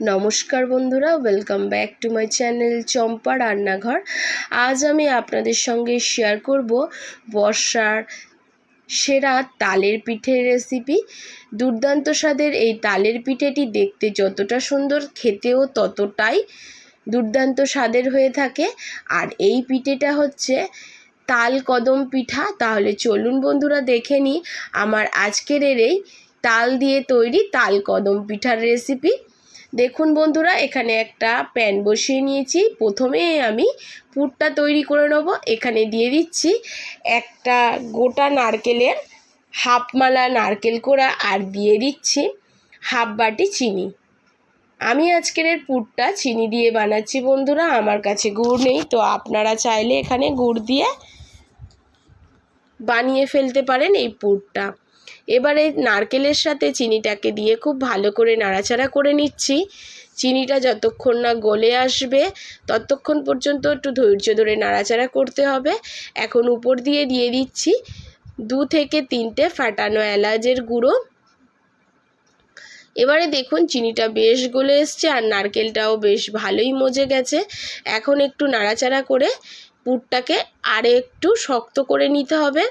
নমস্কার বন্ধুরা welcome back to my channel Champa রান্নাঘর। আজ আমি আপনাদের সঙ্গে শেয়ার করব বর্ষার সেরা তালের পিঠের রেসিপি দুর্দান্ত স্বাদের এই তালের পিঠেটি দেখতে যতটা সুন্দর, খেতেও ততটাই দুর্দান্ত স্বাদের হয়ে থাকে। আর এই পিঠেটা হচ্ছে তাল কদম পিঠা। তাহলে চলুন বন্ধুরা, দেখে নিই আমার আজকের এর এই তাল দিয়ে তৈরি তাল কদম পিঠার রেসিপি দেখুন বন্ধুরা, এখানে একটা প্যান বসিয়ে নিয়েছি। প্রথমে আমি পুরটা তৈরি করে নেব। এখানে দিয়ে দিচ্ছি একটা গোটা নারকেলের হাফ মালা নারকেল কোড়া আর দিয়ে দিচ্ছি হাফ বাটি চিনি। আমি আজকের এর পুরটা চিনি দিয়ে বানাচ্ছি বন্ধুরা, আমার কাছে গুড় নেই, তো আপনারা চাইলে এখানে গুড় দিয়ে বানিয়ে ফেলতে পারেন এই পুরটা। এবারে নারকেলের সাথে চিনিটাকে দিয়ে খুব ভালো করে নাড়াচাড়া করে নিচ্ছি। চিনিটা যতক্ষণ না গলে আসবে, ততক্ষণ পর্যন্ত একটু ধৈর্য ধরে নাড়াচাড়া করতে হবে। এখন উপর দিয়ে দিয়ে দিচ্ছি দু থেকে তিনটে ফাটানো এলাচের গুঁড়ো। এবারে দেখুন চিনিটা বেশ গলে এসছে আর নারকেলটাও বেশ ভালোই মজে গেছে। এখন একটু নাড়াচাড়া করে পুরটাকে আর একটু শক্ত করে নিতে হবে।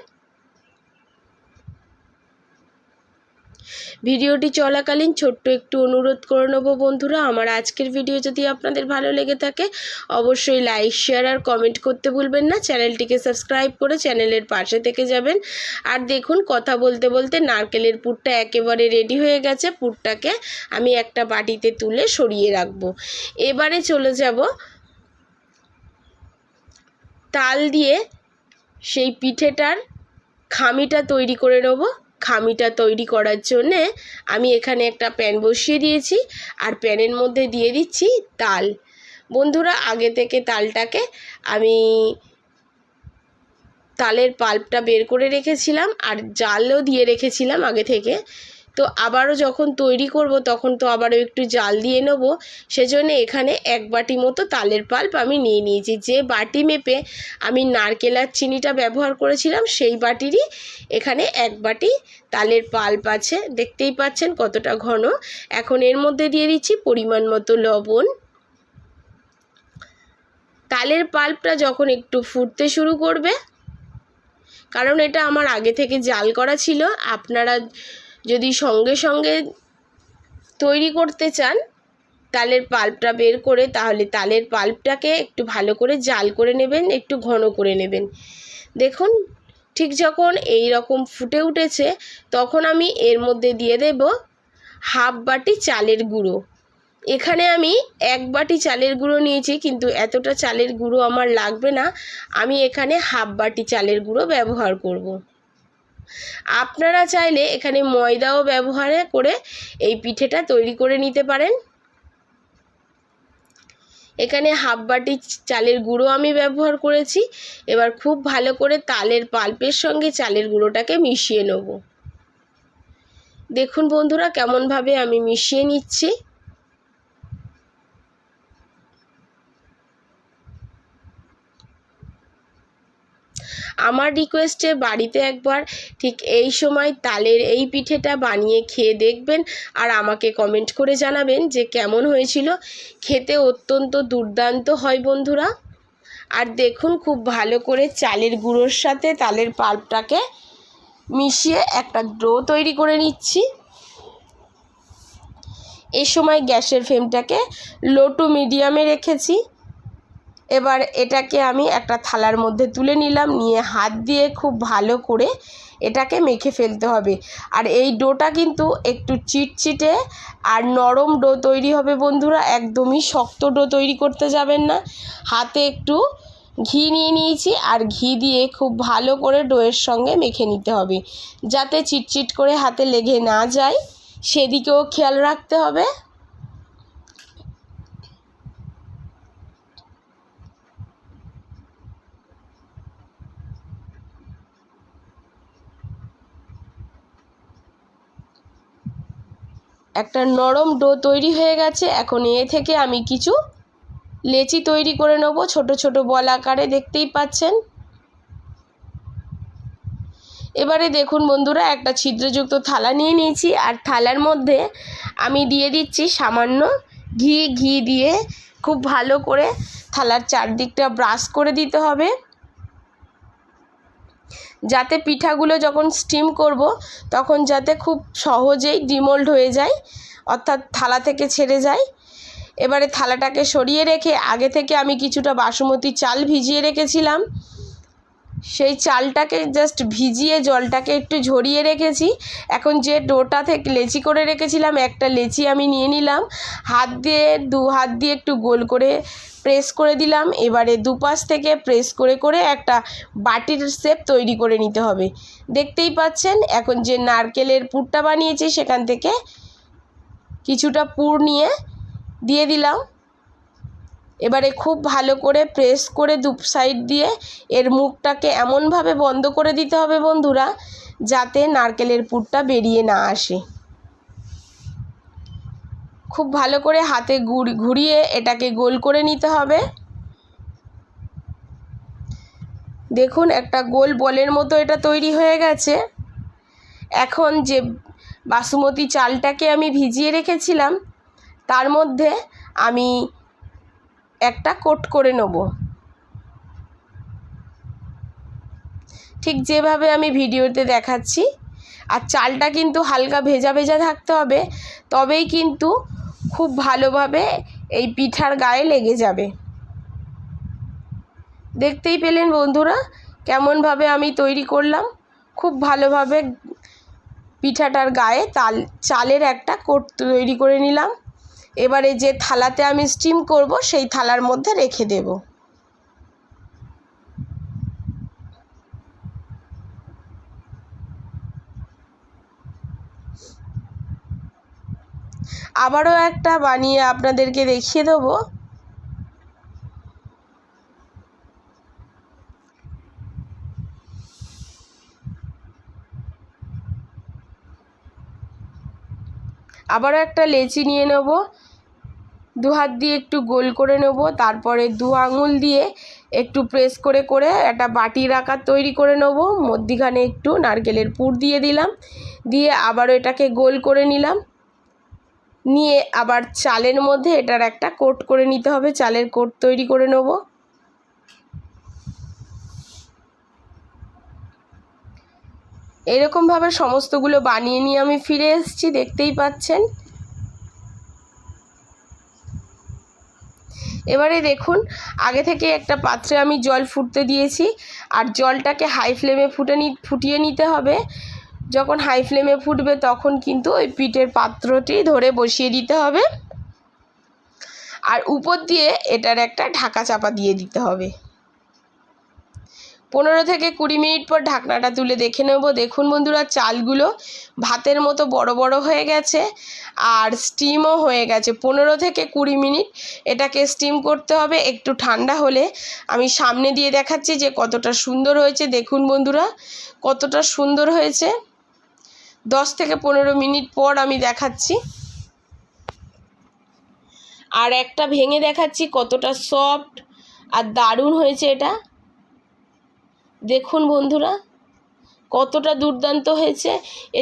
ভিডিওটি চলাকালীন ছোট্ট একটু অনুরোধ করে নেব বন্ধুরা। আমার আজকের ভিডিও যদি আপনাদের ভালো লেগে থাকে, অবশ্যই লাইক, শেয়ার আর কমেন্ট করতে ভুলবেন না। চ্যানেলটিকে সাবস্ক্রাইব করে চ্যানেলের পাশে থেকে যাবেন। আর দেখুন, কথা বলতে বলতে নারকেলের পুরটা একেবারে রেডি হয়ে গেছে। পুরটাকে আমি একটা বাটিতে তুলে সরিয়ে রাখব। এবারে চলে যাব তাল দিয়ে সেই পিঠেটার খামিটা তৈরি করে নেব। খামিটা তৈরি করার জন্যে আমি এখানে একটা প্যান বসিয়ে দিয়েছি আর প্যানের মধ্যে দিয়ে দিচ্ছি তাল। বন্ধুরা, আগে থেকে তালটাকে আমি তালের পাল্পটা বের করে রেখেছিলাম আর জালও দিয়ে রেখেছিলাম আগে থেকে। তো আবারও যখন তৈরি করব, তখন তো আবারও একটু জাল দিয়ে নেব। সেজন্য এখানে এক বাটি মতো তালের পাল্প আমি নিয়ে নিয়েছি। যে বাটি মেপে আমি নারকেল আর চিনিটা ব্যবহার করেছিলাম, সেই বাটিরই এখানে এক বাটি তালের পাল্প আছে। দেখতেই পাচ্ছেন কতটা ঘন। এখন এর মধ্যে দিয়ে দিচ্ছি পরিমাণ মতো লবণ। তালের পাল্পটা যখন একটু ফুটতে শুরু করবে, কারণ এটা আমার আগে থেকে জাল করা ছিল, আপনারা যদি সঙ্গে সঙ্গে তৈরি করতে চান, তালের পাল্পটা বের করে, তাহলে তালের পাল্পটাকে একটু ভালো করে জাল করে নেবেন, একটু ঘন করে নেবেন। দেখুন, ঠিক যখন এই রকম ফুটে উঠেছে, তখন আমি এর মধ্যে দিয়ে দেব হাফ বাটি চালের গুঁড়ো। এখানে আমি এক বাটি চালের গুঁড়ো নিয়েছি, কিন্তু এতটা চালের গুঁড়ো আমার লাগবে না। আমি এখানে হাফ বাটি চালের গুঁড়ো ব্যবহার করব। আপনারা চাইলে এখানে ময়দাও ব্যবহার করে এই পিঠেটা তৈরি করে নিতে পারেন। এখানে হাফ বাটি চালের গুঁড়ো আমি ব্যবহার করেছি। এবার খুব ভালো করে তালের পাল্পের সঙ্গে চালের গুঁড়োটাকে মিশিয়ে নেব। দেখুন বন্ধুরা, কেমনভাবে আমি মিশিয়ে নিচ্ছি। আমার রিকোয়েস্টে বাড়িতে একবার ঠিক এই সময় তালের এই পিঠেটা বানিয়ে খেয়ে দেখবেন আর আমাকে কমেন্ট করে জানাবেন যে কেমন হয়েছিল। খেতে অত্যন্ত দুর্দান্ত হয় বন্ধুরা। আর দেখুন খুব ভালো করে চালের গুঁড়োর সাথে তালের পাল্পটাকে মিশিয়ে একটা ডো তৈরি করে নিচ্ছি। এ সময় গ্যাসের ফ্লেমটাকে লো টু মিডিয়ামে রেখেছি। এবার এটাকে আমি একটা থালার মধ্যে তুলে নিলাম, নিয়ে হাত দিয়ে খুব ভালো করে এটাকে মেখে ফেলতে হবে। আর এই ডোটা কিন্তু একটু চিটচিটে আর নরম ডো তৈরি হবে বন্ধুরা, একদমই শক্ত ডো তৈরি করতে যাবেন না। হাতে একটু ঘি নিয়ে নিয়েছি আর ঘি দিয়ে খুব ভালো করে ডোয়ের সঙ্গে মেখে নিতে হবে, যাতে চিটচিট করে হাতে লেগে না যায়। সেদিকেও খেয়াল রাখতে হবে। একটা নরম ডো তৈরি হয়ে গেছে। এখন এ থেকে আমি কিছু লেচি তৈরি করে নেব। ছোট ছোট বল আকারে দেখতেই পাচ্ছেন। এবারে দেখুন বন্ধুরা, একটা ছিদ্রযুক্ত থালা নিয়ে নিয়েছি। আর থালার মধ্যে আমি দিয়ে দিচ্ছি সামান্য ঘি। ঘি দিয়ে খুব ভালো করে থালার চারদিকটা ব্রাশ করে দিতে হবে। যাতে পিঠাগুলো যখন স্টিম করব, তখন যাতে খুব সহজেই ডিমোল্ড হয়ে যায়, অর্থাৎ থালা থেকে ছেড়ে যায়। এবারে থালাটাকে সরিয়ে রেখে, আগে থেকে আমি কিছুটা বাসমতি চাল ভিজিয়ে রেখেছিলাম। সেই চালটাকে জাস্ট ভিজিয়ে জলটাকে একটু ঝরিয়ে রেখেছি। এখন যে ডোটা থেকে লেচি করে রেখেছিলাম, একটা লেচি আমি নিয়ে নিলাম। হাত দিয়ে, দু হাত দিয়ে একটু গোল করে প্রেস করে দিলাম। এবারে দুপাশ থেকে প্রেস করে করে একটা বাটির শেপ তৈরি করে নিতে হবে। দেখতেই পাচ্ছেন, এখন যে নারকেলের পুরটা বানিয়েছি, সেখান থেকে কিছুটা পুর নিয়ে দিয়ে দিলাম। এবারে খুব ভালো করে প্রেস করে দু সাইড দিয়ে এর মুখটাকে এমনভাবে বন্ধ করে দিতে হবে বন্ধুরা, যাতে নারকেলের পুরটা বেরিয়ে না আসে। খুব ভালো করে হাতে ঘুরিয়ে এটাকে গোল করে নিতে হবে। দেখুন একটা গোল বলের মতো এটা তৈরি হয়ে গেছে। এখন যে বাসুমতি চালটাকে আমি ভিজিয়ে রেখেছিলাম, তার মধ্যে আমি একটা কোট করে নেব। ঠিক যেভাবে আমি ভিডিওতে দেখাচ্ছি, আর চালটা কিন্তু হালকা ভেজা ভেজা থাকতে হবে, তবেই কিন্তু খুব ভালোভাবে এই পিঠার গায়ে লেগে যাবে। দেখতেই পেলেন বন্ধুরা, কেমনভাবে আমি তৈরি করলাম, খুব ভালোভাবে পিঠাটার গায়ে তাল, চালের একটা কোট তৈরি করে নিলাম। এবারে যে থালাতে আমি স্টিম করব, সেই থালার মধ্যে রেখে দেব। আবারও একটা বানিয়ে আপনাদেরকে দেখিয়ে দেবো। আবারও একটা লেচি নিয়ে নেব। দু হাত দিয়ে একটু গোল করে নেব, তারপরে দু আঙুল দিয়ে একটু প্রেস করে করে একটা বাটির আকার তৈরি করে নেব, মধ্যিখানে একটু নারকেলের পুর দিয়ে দিলাম, দিয়ে আবারও এটাকে গোল করে নিলাম, নিয়ে আবার চালের মধ্যে এটার একটা কোট করে নিতে হবে, চালের কোট তৈরি করে নেব। এরকমভাবে সমস্তগুলো বানিয়ে নিয়ে আমি ফিরে এসেছি, দেখতেই পাচ্ছেন। এবারে দেখুন, আগে থেকে একটা পাত্রে আমি জল ফুটতে দিয়েছি, আর জলটাকে হাই ফ্লেমে ফুটে নি ফুটিয়ে নিতে হবে। যখন হাই ফ্লেমে ফুটবে তখন কিন্তু ওই পিঠের পাত্রটি ধরে বসিয়ে দিতে হবে। আর উপর দিয়ে এটার একটা ঢাকা চাপা দিয়ে দিতে হবে। পনেরো থেকে কুড়ি মিনিট পর ঢাকনাটা তুলে দেখে নেব। দেখুন বন্ধুরা, চালগুলো ভাতের মতো বড় বড় হয়ে গেছে আর স্টিমও হয়ে গেছে। পনেরো থেকে কুড়ি মিনিট এটাকে স্টিম করতে হবে। একটু ঠান্ডা হলে আমি সামনে দিয়ে দেখাচ্ছি যে কতটা সুন্দর হয়েছে। দেখুন বন্ধুরা, কতটা সুন্দর হয়েছে। দশ থেকে পনেরো মিনিট পর আমি দেখাচ্ছি। আর একটা ভেঙে দেখাচ্ছি কতটা সফট আর দারুণ হয়েছে এটা। দেখুন বন্ধুরা, কতটা দুর্দান্ত হয়েছে।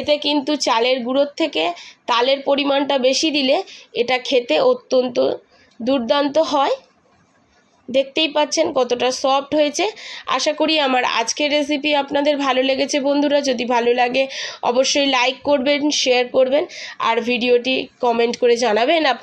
এতে কিন্তু চালের গুঁড়োর থেকে তালের পরিমাণটা বেশি দিলে এটা খেতে অত্যন্ত দুর্দান্ত হয়। দেখতেই পাচ্ছেন কতটা সফট হয়েছে। আশা করি আমার আজকের রেসিপি আপনাদের ভালো লেগেছে বন্ধুরা। যদি ভালো লাগে অবশ্যই লাইক করবেন শেয়ার করবেন, আর ভিডিওটি কমেন্ট করে জানাবেন আপনি।